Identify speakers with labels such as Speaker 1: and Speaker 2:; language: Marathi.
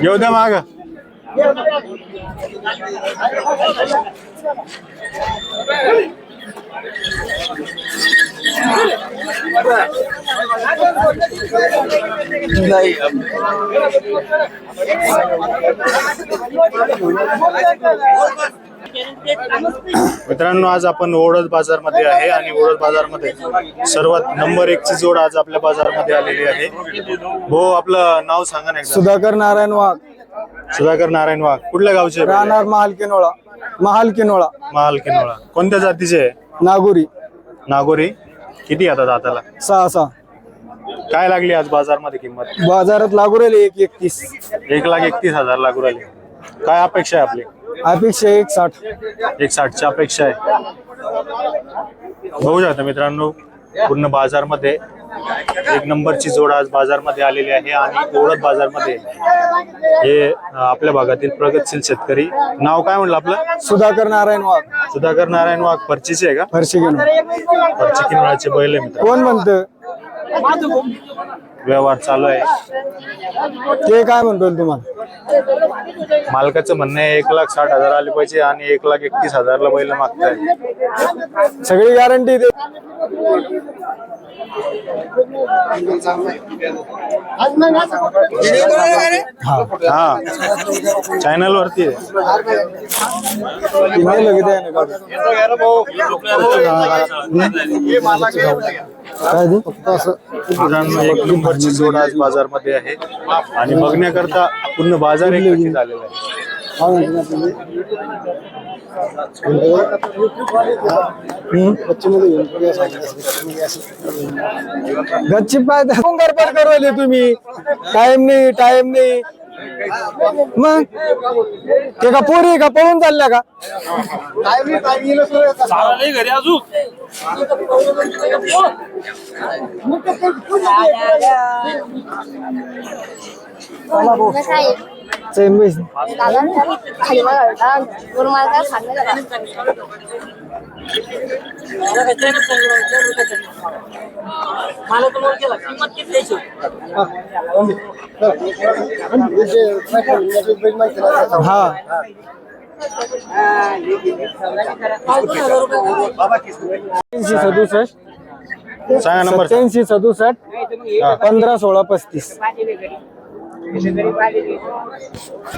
Speaker 1: घेऊ द्या माग. नाही. मित्रांनो आज आपण ओळद बाजारमध्ये आहे आणि ओळद बाजारमध्ये सर्वात नंबर एक ची जोड आज आपल्या बाजारामध्ये आलेली आहे. हो आपलं नाव सांगा ना एकदा.
Speaker 2: सुधाकर नारायण वाघ.
Speaker 1: सुधाकर नारायण वाघ. कुठल्या गावचे?
Speaker 2: राहणार महाल किनोळा. महाल किनोळा.
Speaker 1: महाल किनोळा. कोणत्या जातीचे? आहे?
Speaker 2: नागुरी.
Speaker 1: नागोरी. किती आता दाताला?
Speaker 2: सहा सहा.
Speaker 1: काय लागली आज बाजारमध्ये किंमत?
Speaker 2: बाजारात लागू राहिले एक एकतीस.
Speaker 1: एक लाख एकतीस हजार लागू राहिली. काय अपेक्षा आहे आपली?
Speaker 2: अपेक्षा एक साठ.
Speaker 1: एक साठची अपेक्षा आहे. बघू शकता मित्रांनो पूर्ण बाजारमध्ये एक नंबरची जोड आज बाजारमध्ये आलेली आहे आणि ओळख बाजारमध्ये हे अं, आपल्या भागातील प्रगतशील शेतकरी. नाव काय म्हणलं आपलं?
Speaker 2: सुधाकर नारायण वाघ.
Speaker 1: सुधाकर नारायण वाघ. पर्चीचे आहे का?
Speaker 2: फरशी घेऊन.
Speaker 1: पर्ची किनवाळाचे बैल आहे मित्र
Speaker 2: कोण म्हणतं?
Speaker 1: व्यवहार चालू आहे.
Speaker 2: ते काय म्हणतो तुम्हाला?
Speaker 1: मालकाचं म्हणणं आहे एक लाख साठ हजार आले पाहिजे आणि एक लाख एकतीस हजारला बैल मागताय.
Speaker 2: सगळी गॅरंटी दे.
Speaker 1: हा. चॅनल वरती आहे.
Speaker 2: काय?
Speaker 1: मित्रांनो एक नंबरची जोड आज बाजारमध्ये आहे. आणि बघण्याकरता पूर्ण बाजार एकत्रित झालेला आहे.
Speaker 2: गच्ची पाय करवले तुम्ही. टाइम नाही टाइम नाही. मग? ते का पोरी का? पळून चालल्या का? चैन बैस.
Speaker 3: खाली मला सांगणार
Speaker 2: हा. सदुसष्ट.
Speaker 1: सांगा नंबर.
Speaker 2: सत्याऐंशी सदुसष्ट. पंधरा सोळा पस्तीस. Je ne verrai pas les.